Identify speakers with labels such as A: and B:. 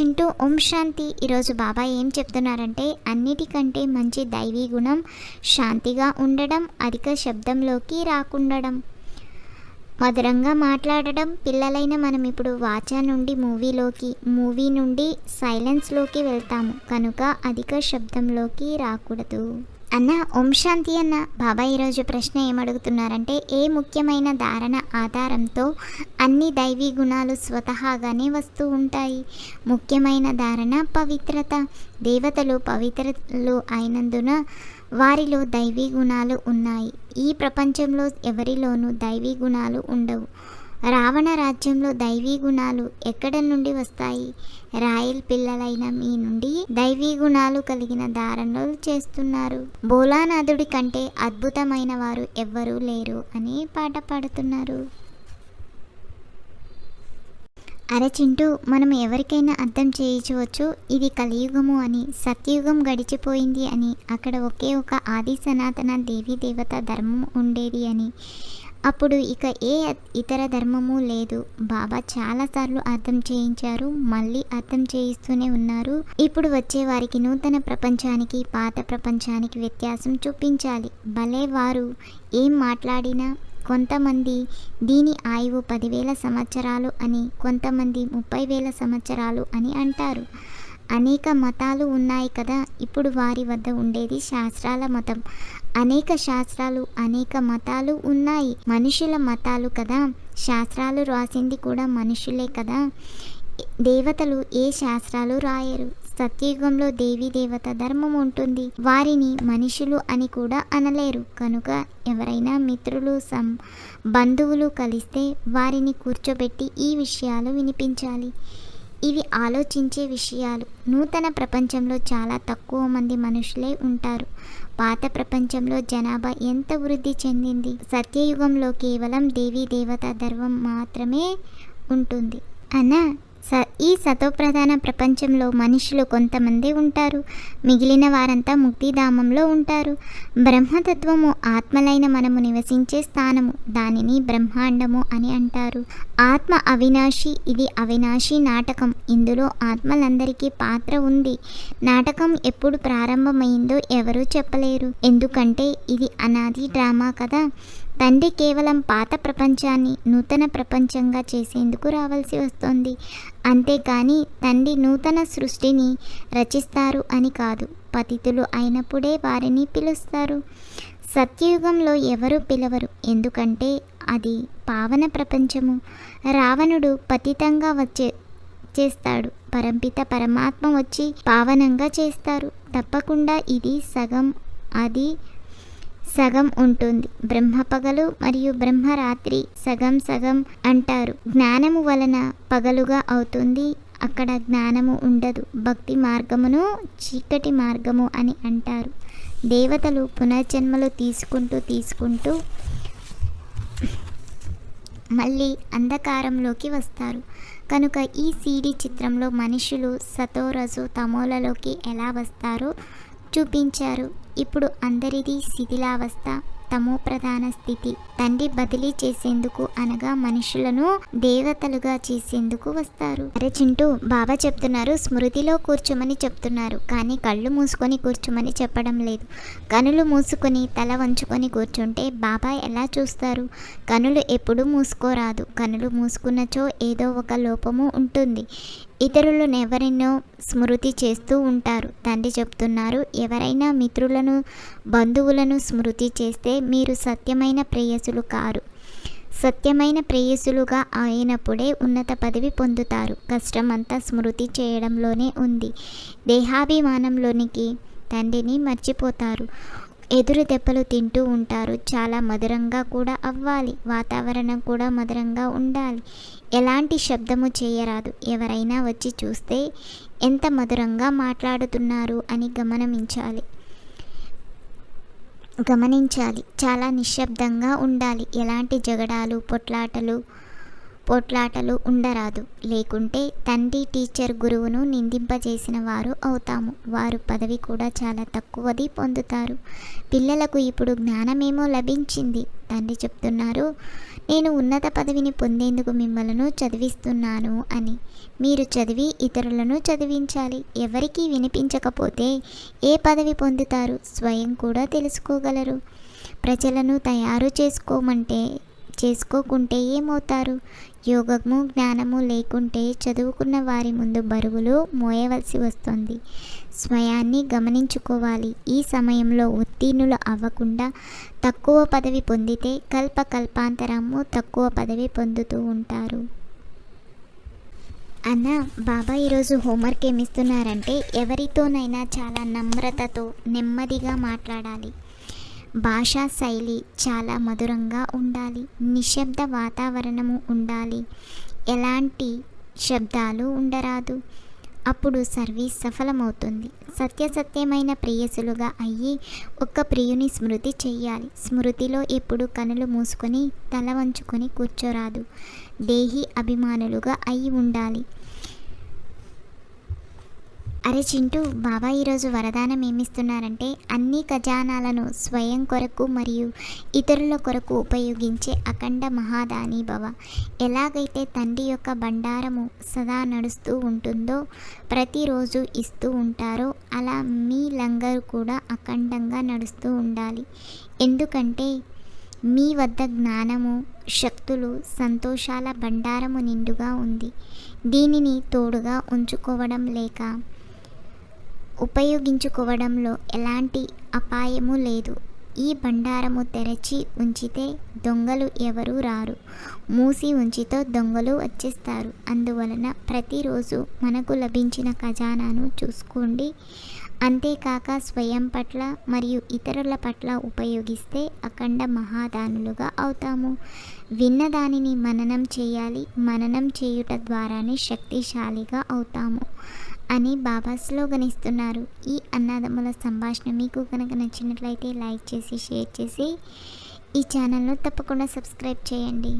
A: చింటూ ఓం శాంతి. ఈరోజు బాబా ఏం చెప్తున్నారంటే అన్నిటికంటే మంచి దైవీ గుణం శాంతిగా ఉండడం అధిక శబ్దంలోకి రాకుండడం. మధురంగా మాట్లాడడం. పిల్లలైన మనం ఇప్పుడు వాచా నుండి మూవీలోకి మూవీ నుండి సైలెన్స్లోకి వెళ్తాము. కనుక అధిక శబ్దంలోకి రాకూడదు. అన్న ఓం శాంతి అన్న. బాబా ఈరోజు ప్రశ్న ఏమడుగుతున్నారంటే ఏ ముఖ్యమైన ధారణ ఆధారంతో అన్ని దైవీ గుణాలు స్వతహాగానే వస్తూ ఉంటాయి? ముఖ్యమైన ధారణ పవిత్రత. దేవతలు పవిత్రలు అయినందున వారిలో దైవీ గుణాలు ఉన్నాయి. ఈ ప్రపంచంలో ఎవరిలోనూ దైవీ గుణాలు ఉండవు. రావణ రాజ్యంలో దైవీ గుణాలు ఎక్కడ నుండి వస్తాయి? రాయల్ పిల్లలైన మీ నుండి దైవీ గుణాలు కలిగిన దారణలు చేస్తున్నారు. భోలానాథుడి కంటే అద్భుతమైన వారు ఎవ్వరూ లేరు అని పాట పాడుతున్నారు. అరే చింటూ మనం ఎవరికైనా అర్థం చేయించవచ్చు. ఇది కలియుగము అని సత్యయుగం గడిచిపోయింది అని అక్కడ ఒకే ఒక ఆది సనాతన దేవీ దేవత ధర్మం ఉండేది అని. అప్పుడు ఇక ఏ ఇతర ధర్మము లేదు. బాబా చాలాసార్లు అర్థం చేయించారు. మళ్ళీ అర్థం చేయిస్తూనే ఉన్నారు. ఇప్పుడు వచ్చే వారికి నూతన ప్రపంచానికి పాత ప్రపంచానికి వ్యత్యాసం చూపించాలి. భలే వారు. ఏం మాట్లాడినా కొంతమంది దీని ఆయువు పదివేల సంవత్సరాలు అని కొంతమంది ముప్పై వేల సంవత్సరాలు అని అంటారు. అనేక మతాలు ఉన్నాయి కదా ఇప్పుడు వారి వద్ద ఉండేది శాస్త్రాల మతం. అనేక శాస్త్రాలు అనేక మతాలు ఉన్నాయి. మనుషుల మతాలు కదా. శాస్త్రాలు రాసింది కూడా మనుషులే కదా. దేవతలు ఏ శాస్త్రాలు రాయరు? సత్యయుగంలో దేవీ దేవత ధర్మం ఉంటుంది. వారిని మనుషులు అని కూడా అనలేరు. కనుక ఎవరైనా మిత్రులు సం బంధువులు కలిస్తే వారిని కూర్చోబెట్టి ఈ విషయాలు వినిపించాలి. ఇవి ఆలోచించే విషయాలు. నూతన ప్రపంచంలో చాలా తక్కువ మంది మనుషులే ఉంటారు. పాత ప్రపంచంలో జనాభా ఎంత వృద్ధి చెందింది? సత్యయుగంలో కేవలం దేవీ దేవత ధర్మం మాత్రమే ఉంటుంది. అన్న స ఈ సతోప్రధాన ప్రపంచంలో మనుషులు కొంతమంది ఉంటారు. మిగిలిన వారంతా ముక్తిధామంలో ఉంటారు. బ్రహ్మతత్వము ఆత్మలైన మనము నివసించే స్థానము. దానిని బ్రహ్మాండము అని అంటారు. ఆత్మ అవినాశి ఇది అవినాశి నాటకం. ఇందులో ఆత్మలందరికీ పాత్ర ఉంది. నాటకం ఎప్పుడు ప్రారంభమైందో ఎవరూ చెప్పలేరు. ఎందుకంటే ఇది అనాది డ్రామా కదా. తండ్రి కేవలం పాత ప్రపంచాన్ని నూతన ప్రపంచంగా చేసేందుకు రావాల్సి వస్తుంది. అంతేకాని తండ్రి నూతన సృష్టిని రచిస్తారు అని కాదు పతితులు అయినప్పుడే వారిని పిలుస్తారు. సత్యయుగంలో ఎవరు పిలవరు ఎందుకంటే అది పావన ప్రపంచము. రావణుడు పతితంగా వచ్చే చేస్తాడు. పరంపిత పరమాత్మ వచ్చి పావనంగా చేస్తారు. తప్పకుండా ఇది సగం అది సగం ఉంటుంది. బ్రహ్మ పగలు మరియు బ్రహ్మరాత్రి సగం సగం అంటారు. జ్ఞానము వలన పగలుగా అవుతుంది. అక్కడ జ్ఞానము ఉండదు. భక్తి మార్గమును చీకటి మార్గము అని అంటారు. దేవతలు పునర్జన్మలు తీసుకుంటూ తీసుకుంటూ మళ్ళీ అంధకారంలోకి వస్తారు. కనుక ఈ సీడీ చిత్రంలో మనుషులు సతోరజు తమోలలోకి ఎలా వస్తారో చూపించారు. ఇప్పుడు అందరిది శిథిలావస్థ తమో ప్రధాన స్థితి. తండ్రి బదిలీ చేసేందుకు అనగా మనుషులను దేవతలుగా చేసేందుకు వస్తారు. అరే చింటూ బాబా చెప్తున్నారు స్మృతిలో కూర్చోమని చెప్తున్నారు కానీ కళ్ళు మూసుకొని కూర్చోమని చెప్పడం లేదు. కనులు మూసుకొని తల వంచుకొని కూర్చుంటే బాబా ఎలా చూస్తారు? కనులు ఎప్పుడు మూసుకోరాదు. కనులు మూసుకున్నచో ఏదో ఒక లోపము ఉంటుంది. ఇతరులను ఎవరినో స్మృతి చేస్తూ ఉంటారు. తండ్రి చెప్తున్నారు ఎవరైనా మిత్రులను బంధువులను స్మృతి చేస్తే మీరు సత్యమైన ప్రేయసులు కారు. సత్యమైన ప్రేయసులుగా అయినప్పుడే ఉన్నత పదవి పొందుతారు. కష్టమంతా స్మృతి చేయడంలోనే ఉంది. దేహాభిమానంలోనికి తండ్రిని మర్చిపోతారు. ఎదురు దెబ్బలు తింటూ ఉంటారు. చాలా మధురంగా కూడా అవ్వాలి. వాతావరణం కూడా మధురంగా ఉండాలి. ఎలాంటి శబ్దము చేయరాదు. ఎవరైనా వచ్చి చూస్తే ఎంత మధురంగా మాట్లాడుతున్నారు అని గమనించాలి గమనించాలి. చాలా నిశ్శబ్దంగా ఉండాలి. ఎలాంటి జగడాలు పొట్లాటలు పోట్లాటలు ఉండరాదు. లేకుంటే తండ్రి టీచర్ గురువును నిందింపజేసిన వారు అవుతాము. వారు పదవి కూడా చాలా తక్కువది పొందుతారు. పిల్లలకు ఇప్పుడు జ్ఞానమేమో లభించింది. తండ్రి చెప్తున్నారు నేను ఉన్నత పదవిని పొందేందుకు మిమ్మలను చదివిస్తున్నాను అని. మీరు చదివి ఇతరులను చదివించాలి. ఎవరికీ వినిపించకపోతే ఏ పదవి పొందుతారు? స్వయం కూడా తెలుసుకోగలరు. ప్రజలను తయారు చేసుకోమంటే చేసుకోకుంటే ఏమవుతారు? యోగము జ్ఞానము లేకుంటే చదువుకున్న వారి ముందు బరువులు మోయవలసి వస్తుంది. స్వయాన్ని గమనించుకోవాలి. ఈ సమయంలో ఉత్తీర్ణులు అవ్వకుండా తక్కువ పదవి పొందితే కల్ప కల్పాంతరము తక్కువ పదవి పొందుతూ ఉంటారు. అన్న బాబా ఈరోజు హోంవర్క్ ఏమిస్తున్నారంటే ఎవరితోనైనా చాలా నమ్రతతో నెమ్మదిగా మాట్లాడాలి. భాషా శైలి చాలా మధురంగా ఉండాలి. నిశ్శబ్ద వాతావరణము ఉండాలి. ఎలాంటి శబ్దాలు ఉండరాదు. అప్పుడు సర్వీస్ సఫలమవుతుంది. సత్యసత్యమైన ప్రేయసులుగా అయ్యి ఒక్క ప్రియుని స్మృతి చెయ్యాలి. స్మృతిలో ఎప్పుడు కనులు మూసుకొని తల వంచుకొని కూర్చోరాదు. దేహి అభిమానులుగా అయి ఉండాలి. అరే చింటూ బాబా ఈరోజు వరదానం ఏమిస్తున్నారంటే అన్ని ఖజానాలను స్వయం కొరకు మరియు ఇతరుల కొరకు ఉపయోగించే అఖండ మహాదాని భవ. ఎలాగైతే తండ్రి యొక్క బండారము సదా నడుస్తూ ఉంటుందో ప్రతిరోజు ఇస్తూ ఉంటారో అలా మీ లంగరు కూడా అఖండంగా నడుస్తూ ఉండాలి. ఎందుకంటే మీ వద్ద జ్ఞానము శక్తులు సంతోషాల బండారము నిండుగా ఉంది. దీనిని తోడుగా ఉంచుకోవడం లేక ఉపయోగించుకోవడంలో ఎలాంటి అపాయము లేదు. ఈ బండారము తెరచి ఉంచితే దొంగలు ఎవరూ రారు. మూసి ఉంచితో దొంగలు వచ్చేస్తారు. అందువలన ప్రతిరోజు మనకు లభించిన ఖజానాను చూసుకోండి. అంతేకాక స్వయం పట్ల మరియు ఇతరుల పట్ల ఉపయోగిస్తే అఖండ మహాదానులుగా అవుతాము. విన్న దానిని మననం చేయాలి. మననం చేయుట ద్వారానే శక్తిశాలిగా అవుతాము. అని బాబా స్లోగన్ ఇస్తున్నారు. ఈ అన్నదమ్ముల సంభాషణ మీకు కనుక నచ్చినట్లయితే లైక్ చేసి షేర్ చేసి ఈ ఛానల్ను తప్పకుండా సబ్స్క్రైబ్ చేయండి.